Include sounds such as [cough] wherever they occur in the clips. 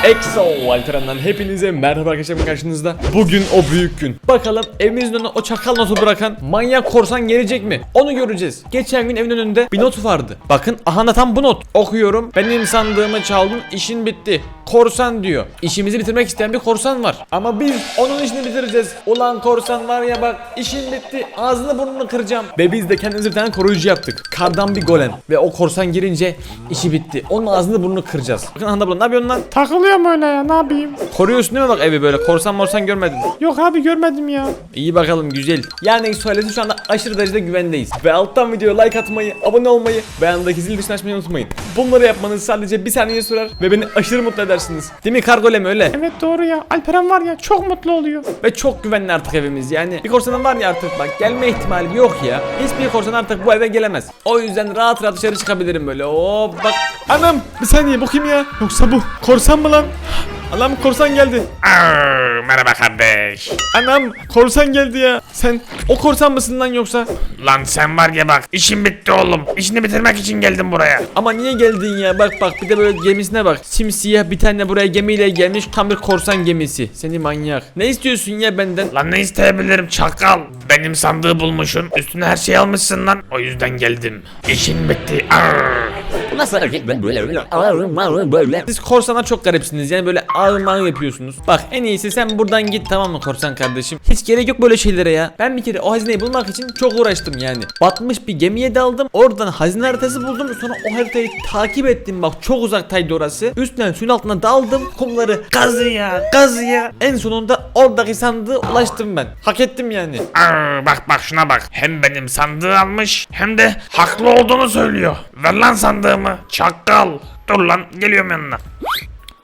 EXO Alperen'den hepinize merhaba arkadaşlar karşınızda. Bugün o büyük gün. Bakalım evimizin önüne o çakal notu bırakan manyak korsan gelecek mi? Onu göreceğiz. Geçen gün evin önünde bir not vardı. Bakın aha da tam bu not. Okuyorum. Benim sandığımı çaldın işin bitti. Korsan diyor. İşimizi bitirmek isteyen bir korsan var. Ama biz onun işini bitireceğiz. Ulan korsan var ya bak işin bitti. Ağzını burnunu kıracağım. Ve biz de kendimize bir tane koruyucu yaptık. Kardan bir golem. Ve o korsan girince işi bitti. Onun ağzını burnunu kıracağız. Bakın anda ne yapıyorsun lan? Takılıyorum öyle ya ne yapayım? Koruyorsun değil mi bak evi böyle korsan morsan görmedin. Yok abi görmedim ya. İyi bakalım güzel. Yani söyledi şu anda aşırı derecede güvendeyiz. Ve alttan videoya like atmayı, abone olmayı ve yanındaki zil tuşunu açmayı unutmayın. Bunları yapmanız sadece bir saniye sürer ve beni aşırı mutlu edersiniz. Değil mi kargolem öyle? Evet doğru ya. Alperen var ya çok mutlu oluyor. Ve çok güvenli artık evimiz yani. Bir korsanın var ya artık bak gelme ihtimali yok ya. Hiçbir korsan artık bu eve gelemez. O yüzden rahat rahat dışarı çıkabilirim böyle. Oo bak. Anam bir saniye bu ya? Yoksa bu korsan mı lan? Anam korsan geldi. Arr, merhaba kardeş. Anam korsan geldi ya. Sen o korsan mısın lan yoksa? Lan sen var ya bak işim bitti oğlum. İşini bitirmek için geldim buraya. Ama niye geldin ya? Bak bak bir de böyle gemisine bak. Simsiyah bir tane buraya gemiyle gelmiş tam bir korsan gemisi. Seni manyak. Ne istiyorsun ya benden? Lan ne isteyebilirim çakal. Benim sandığı bulmuşsun. Üstüne her şeyi almışsın lan. O yüzden geldim. İşin bitti. Arr. Nasıl hareket ben böyle böyle. Siz korsana çok garipsiniz. Yani böyle ağır yapıyorsunuz. Bak en iyisi sen buradan git tamam mı korsan kardeşim? Hiç gerek yok böyle şeylere ya. Ben bir kere o hazineyi bulmak için çok uğraştım yani. Batmış bir gemiye daldım. Oradan hazine haritası buldum. Sonra o haritayı takip ettim. Bak çok uzaktaydı orası. Üstten suyun altına daldım. Kumları kazıya kazıya. En sonunda oradaki sandığa ulaştım ben. Hak ettim yani. Arr, bak bak şuna bak. Hem benim sandığı almış hem de haklı olduğunu söylüyor. Ver lan sandığımı. Çakal. Dur lan geliyorum yanına.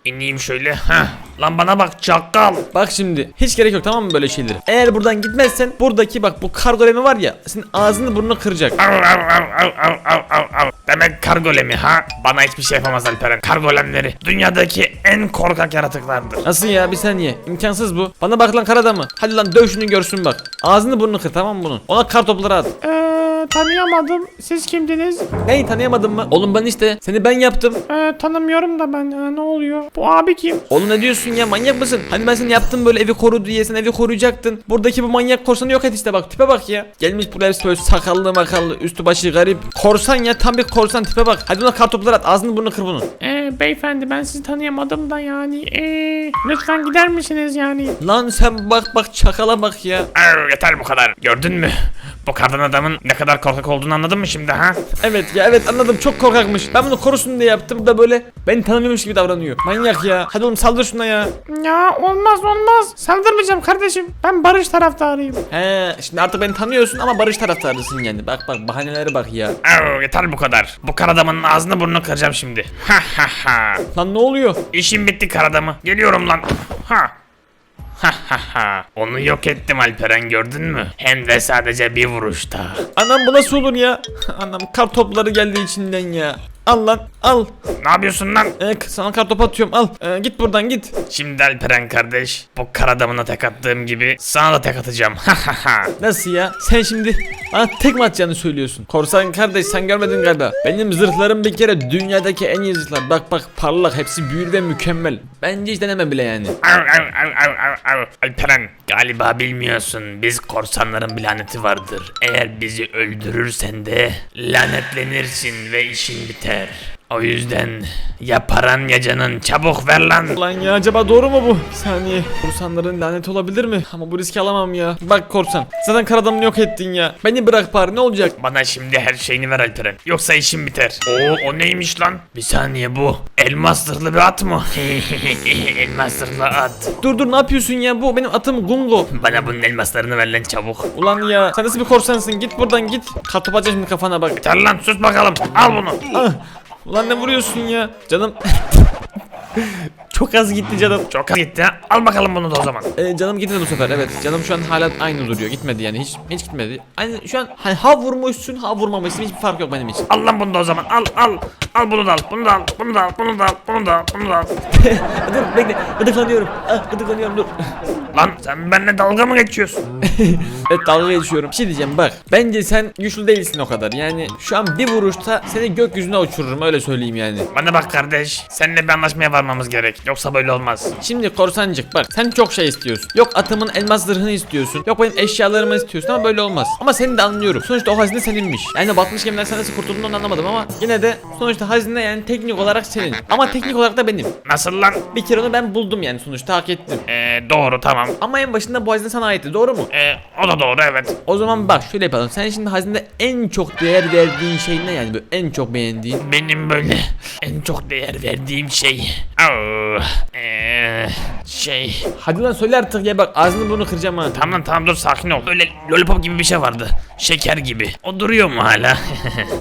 İneyim şöyle. Heh. Lan bana bak çakal. Bak şimdi hiç gerek yok tamam mı böyle şeylere? Eğer buradan gitmezsen buradaki bak bu kargolemi var ya senin ağzını burnunu kıracak. Av, av, av, av, av, av, av, av. Demek kargolemi ha? Bana hiçbir şey yapamaz Alperen. Kargolemleri dünyadaki en korkak yaratıklardır. Nasıl ya bir saniye imkansız bu. Bana bak lan kar adamı. Hadi lan döv şunu görsün bak. Ağzını burnunu kır tamam mı bunun? Ona kar topları at. Eee tanıyamadım. Siz kimdiniz? Neyi tanıyamadın mı? Oğlum ben işte seni ben yaptım. Eee tanımıyorum da ben. Ee, ne oluyor? Bu abi kim? Oğlum ne diyorsun ya manyak mısın? Hani ben seni yaptım böyle evi koru diye sen evi koruyacaktın. Buradaki bu manyak korsanı yok et işte bak tipe bak ya. Gelmiş buraya böyle sakallı makallı üstü başı garip. Korsan ya tam bir korsan tipe bak. Hadi ona kar topları at ağzını burnunu kır bunun. Eee beyefendi ben sizi tanıyamadım da yani. Eee lütfen gider misiniz yani? Lan sen bak bak çakala bak ya. Arr, yeter bu kadar. Gördün mü? Bu kadın adamın ne kadar korkak olduğunu anladın mı şimdi ha? Evet ya evet anladım çok korkakmış. Ben bunu korusun diye yaptım da böyle beni tanımıyormuş gibi davranıyor. Manyak ya. Hadi oğlum saldır şuna ya. Ya olmaz olmaz. Saldırmayacağım kardeşim. Ben barış taraftarıyım. He şimdi artık beni tanıyorsun ama barış taraftarısın yani. Bak bak bahanelere bak ya. Arr, yeter bu kadar. Bu kar adamın ağzını burnunu kıracağım şimdi. Ha ha ha. Lan ne oluyor? İşim bitti kar adamı. Geliyorum lan. Ha. Ha ha ha. Onu yok ettim Alperen gördün mü? Hem de sadece bir vuruşta. Anam bu nasıl olur ya? Anam kar topları geldi içinden ya. Al lan al. Ne yapıyorsun lan? Ee, sana kar topu atıyorum al. Ee, git buradan git. Şimdi Alperen kardeş, bu kar adamına tek attığım gibi sana da tek atacağım. Nasıl ya? Sen şimdi bana tek mi atacağını söylüyorsun? Korsan kardeş sen görmedin galiba. Benim zırhlarım bir kere dünyadaki en iyi zırhlar. Bak bak parlak hepsi büyülü ve mükemmel. Bence hiç deneme bile yani. Alperen galiba bilmiyorsun biz korsanların bir laneti vardır. Eğer bizi öldürürsen de lanetlenirsin ve işin biter. O yüzden ya paran ya canın çabuk ver lan. Lan ya acaba doğru mu bu? Bir saniye. Korsanların laneti olabilir mi? Ama bu riski alamam ya. Bak korsan. Zaten kar adamını yok ettin ya. Beni bırak bari ne olacak? Bana şimdi her şeyini ver Alperen. Yoksa işim biter. Oo o neymiş lan? Bir saniye bu. Elmas zırhlı bir at mı? [laughs] elmas zırhlı at. Dur dur ne yapıyorsun ya? Bu benim atım Gungo. Bana bunun elmaslarını ver lan çabuk. Ulan ya sen nasıl bir korsansın? Git buradan git. Atacağım şimdi kafana bak. Yeter lan sus bakalım. Al bunu. Ah, ulan ne vuruyorsun ya? Canım. [laughs] Çok az gitti canım. Çok az gitti ha. Al bakalım bunu da o zaman. Ee, canım gitmedi bu sefer evet. Canım şu an hala aynı duruyor. Gitmedi yani hiç hiç gitmedi. Aynı şu an hani ha vurmuşsun ha vurmamışsın hiçbir fark yok benim için. Al lan bunu da o zaman. Al al. Al bunu da al. Bunu da al. Bunu da al. Bunu da al. Bunu da al. Bunu da al. [laughs] dur bekle gıdıklanıyorum. Ah gıdıklanıyorum dur. Lan sen benimle dalga mı geçiyorsun? [laughs] Evet dalga geçiyorum. Bir şey diyeceğim bak. Bence sen güçlü değilsin o kadar. Yani şu an bir vuruşta seni gökyüzüne uçururum öyle söyleyeyim yani. Bana bak kardeş. Seninle bir anlaşmaya varmamız gerek. Yoksa böyle olmaz. Şimdi korsancık bak sen çok şey istiyorsun. Yok atımın elmas zırhını istiyorsun. Yok benim eşyalarımı istiyorsun ama böyle olmaz. Ama seni de anlıyorum. Sonuçta o hazine seninmiş. Yani batmış gemiler sen nasıl kurtulduğunu onu anlamadım ama yine de sonuçta hazine yani teknik olarak senin. Ama teknik olarak da benim. Nasıl lan? Bir kere onu ben buldum yani sonuçta hak ettim. Ee, doğru tamam. Ama en başında bu hazine sana aitti doğru mu? Ee, o da doğru evet. O zaman bak şöyle yapalım. Sen şimdi hazinede en çok değer verdiğin şey ne yani böyle en çok beğendiğin? Benim böyle en çok değer verdiğim şey. Au, ee, şey. Hadi lan söyle artık ya bak ağzını bunu kıracağım ha. Tamam tamam dur sakin ol. Böyle lollipop gibi bir şey vardı. Şeker gibi. O duruyor mu hala?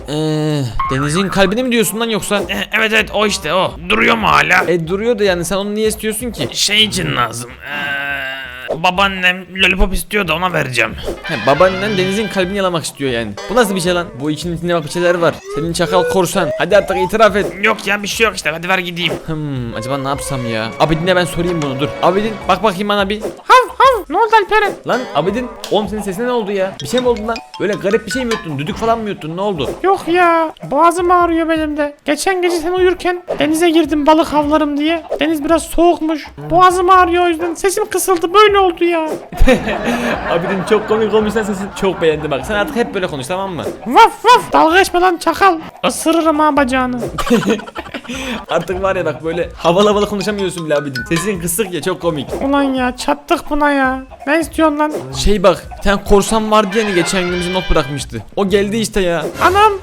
Eee [laughs] denizin kalbini mi diyorsun lan yoksa? Ee, evet evet o işte o. Duruyor mu hala? E duruyor da yani sen onu niye istiyorsun ki? Şey için lazım. Ee, babaannem lollipop istiyor da ona vereceğim. He, babaannen denizin kalbini yalamak istiyor yani. Bu nasıl bir şey lan? Bu içinin içinde bak bir şeyler var. Senin çakal korsan. Hadi artık itiraf et. Yok ya bir şey yok işte hadi ver gideyim. Hmm acaba ne yapsam ya? Abidin'e ben sorayım bunu dur. Abidin bak bakayım bana bir. Hav hav ne oldu Alperen? Lan Abidin oğlum senin sesine ne oldu ya? Bir şey mi oldu lan? Böyle garip bir şey mi yuttun? Düdük falan mı yuttun? Ne oldu? Yok ya boğazım ağrıyor benim de. Geçen gece sen uyurken denize girdim balık avlarım diye. Deniz biraz soğukmuş. Boğazım ağrıyor o yüzden sesim kısıldı böyle oldu ya. [laughs] Abidin çok komik olmuş lan sesin. Çok beğendim bak. Sen artık hep böyle konuş tamam mı? Vaf vaf dalga geçme lan çakal. Isırırım ha bacağını. [laughs] Artık var ya bak böyle havalı havalı konuşamıyorsun bile Abidin. Sesin kısık ya çok komik. Ulan ya çattık buna ya. Ne istiyorsun lan? Şey bak bir tane korsan vardı yani geçen gün bize not bırakmıştı. O geldi işte ya. Anam.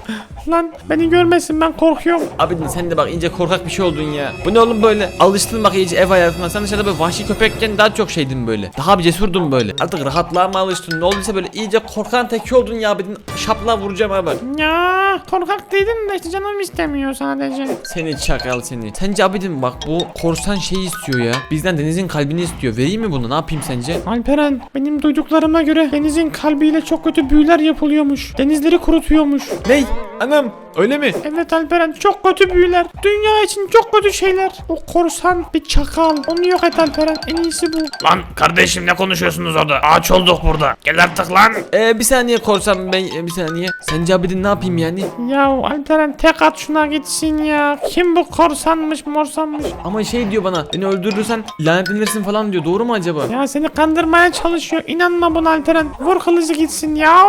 Lan beni görmesin ben korkuyorum. Abidin sen de bak iyice korkak bir şey oldun ya. Bu ne oğlum böyle? Alıştın bak iyice ev hayatına. Sen dışarıda böyle vahşi köpekken daha çok şeydin böyle. Daha bir cesurdun böyle. Artık rahatlığa mı alıştın? Ne olduysa böyle iyice korkan teki oldun ya Abidin. Şapla vuracağım ha bak. Ya korkak değilim de işte canım istemiyor sadece. Seni çakal seni. Sence Abidin bak bu korsan şeyi istiyor ya. Bizden denizin kalbini istiyor. Vereyim mi bunu? Ne yapayım sence? Alperen benim duyduklarıma göre denizin kalbiyle çok kötü büyüler yapılıyormuş. Denizleri kurutuyormuş. Ney? Anam öyle mi? Evet Alperen çok kötü büyüler. Dünya için çok kötü şeyler. O korsan bir çakal. Onu yok et Alperen. En iyisi bu. Lan kardeşim ne konuşuyorsunuz orada? Ağaç olduk burada. Gel artık lan. Ee, bir saniye korsan ben e, bir saniye. Sence Abidin ne yapayım yani? Ya Alperen tek at şuna gitsin ya. Kim bu korsanmış morsanmış. Ama şey diyor bana beni öldürürsen lanetlenirsin falan diyor. Doğru mu acaba? Ya seni kandırmaya çalışıyor. İnanma buna Alperen. Vur kılıcı gitsin ya.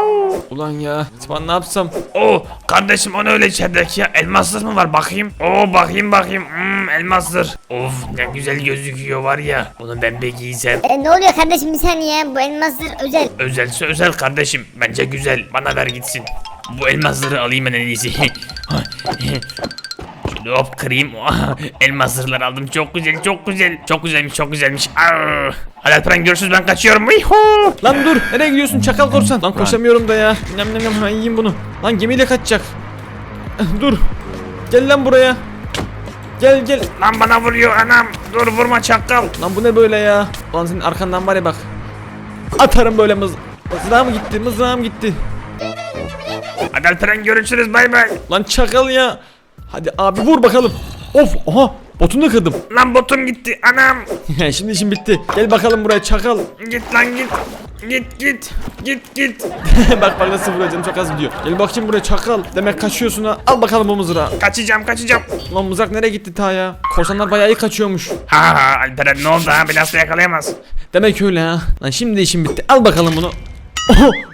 Ulan ya. Ben ne yapsam? Oo kardeşim o ne öyle içerideki ya? Elmasır mı var bakayım? Oo bakayım bakayım. Hmm elmasır. Of ne güzel gözüküyor var ya. Bunu ben bir giysem. E, ne oluyor kardeşim bir saniye bu elmaslar özel. Özelse özel kardeşim. Bence güzel. Bana ver gitsin. Bu elmasları alayım ben en iyisi. Şöyle hop kırayım. Elmasları aldım. Çok güzel, çok güzel. Çok güzelmiş, çok güzelmiş. Arr. Hadi Alperen görüşürüz ben kaçıyorum. Yuhuu. Lan dur. Nereye gidiyorsun çakal korsan? Lan koşamıyorum da ya. Nem nem nem ha yiyeyim bunu. Lan gemiyle kaçacak. dur. Gel lan buraya. Gel gel. Lan bana vuruyor anam. Dur vurma çakal. Lan bu ne böyle ya? Lan senin arkandan var ya bak. Atarım böyle mız. Mızrağım gitti, mızrağım gitti. Hadi Alperen görüşürüz bay bay. Lan çakal ya. Hadi abi vur bakalım. Of, aha. Botunu da kırdım. Lan botum gitti anam. [laughs] Şimdi işim bitti. Gel bakalım buraya çakal. Git lan git. Git git. Git git. [laughs] bak bak nasıl vuracağım çok az gidiyor. Gel bakayım buraya çakal. Demek kaçıyorsun ha. Al bakalım bu mızrağı. Kaçacağım kaçacağım. Lan mızrak nereye gitti ta ya? Korsanlar bayağı iyi kaçıyormuş. Ha ha Alperen ne oldu ha? Biraz da yakalayamaz. Demek öyle ha. Lan şimdi işim bitti. Al bakalım bunu.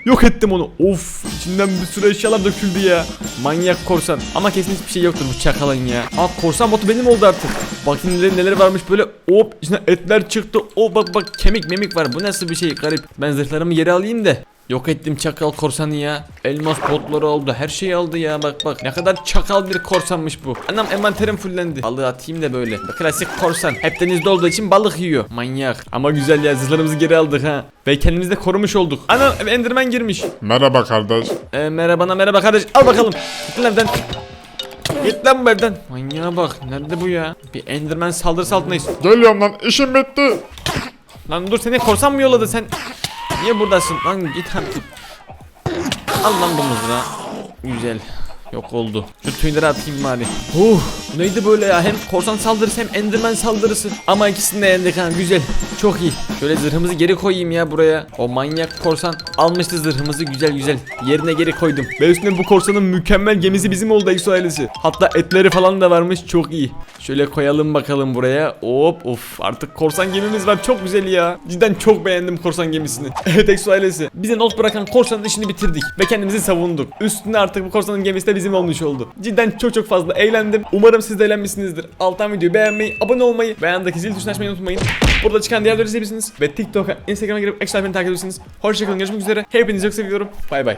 Yok ettim onu. Of içinden bir sürü eşyalar döküldü ya. Manyak korsan. Ama kesin hiçbir şey yoktur bu çakalın ya. Aa korsan botu benim oldu artık. Bakın neler, neler varmış böyle. Hop içine etler çıktı. O bak bak kemik memik var. Bu nasıl bir şey garip. Ben zırhlarımı yere alayım da. Yok ettim çakal korsanı ya. Elmas botları oldu. Her şeyi aldı ya. Bak bak. Ne kadar çakal bir korsanmış bu. Anam envanterim fullendi. Balığı atayım da böyle. Klasik korsan. Hep denizde olduğu için balık yiyor. Manyak. Ama güzel ya. Zırhlarımızı geri aldık ha. Ve kendimizi de korumuş olduk. Anam Enderman girmiş. Merhaba kardeş. Ee, merhaba merhaba kardeş. Al bakalım. Git lan evden. Git lan bu evden. Manyağa bak. Nerede bu ya? Bir Enderman saldırısı altındayız. Geliyorum lan işim bitti. Lan dur seni korsan mı yolladı sen? Niye buradasın? Lan git lan. Al lan bu mızrağı. Güzel. Yok oldu. Şu tüyleri atayım bari. Uh, neydi böyle ya? Hem korsan saldırısı hem enderman saldırısı. Ama ikisini de yendik ha. Güzel. Çok iyi. Şöyle zırhımızı geri koyayım ya buraya. O manyak korsan almıştı zırhımızı. Güzel güzel. Yerine geri koydum. Ve üstüne bu korsanın mükemmel gemisi bizim oldu Exo ailesi. Hatta etleri falan da varmış. Çok iyi. Şöyle koyalım bakalım buraya. Hop of artık korsan gemimiz var. Çok güzel ya. Cidden çok beğendim korsan gemisini. [laughs] evet Exo ailesi. Bize not bırakan korsanın işini bitirdik. Ve kendimizi savunduk. Üstüne artık bu korsanın gemisi de bizim olmuş oldu. Cidden çok çok fazla eğlendim. Umarım siz de eğlenmişsinizdir. Alttan videoyu beğenmeyi, abone olmayı ve yandaki zil tuşuna açmayı unutmayın. Burada çıkan diğer videoları izleyebilirsiniz. Ve TikTok'a, Instagram'a girip Exo Alperen'i takip edebilirsiniz. Hoşçakalın görüşmek üzere. Hepinizi çok seviyorum. Bay bay.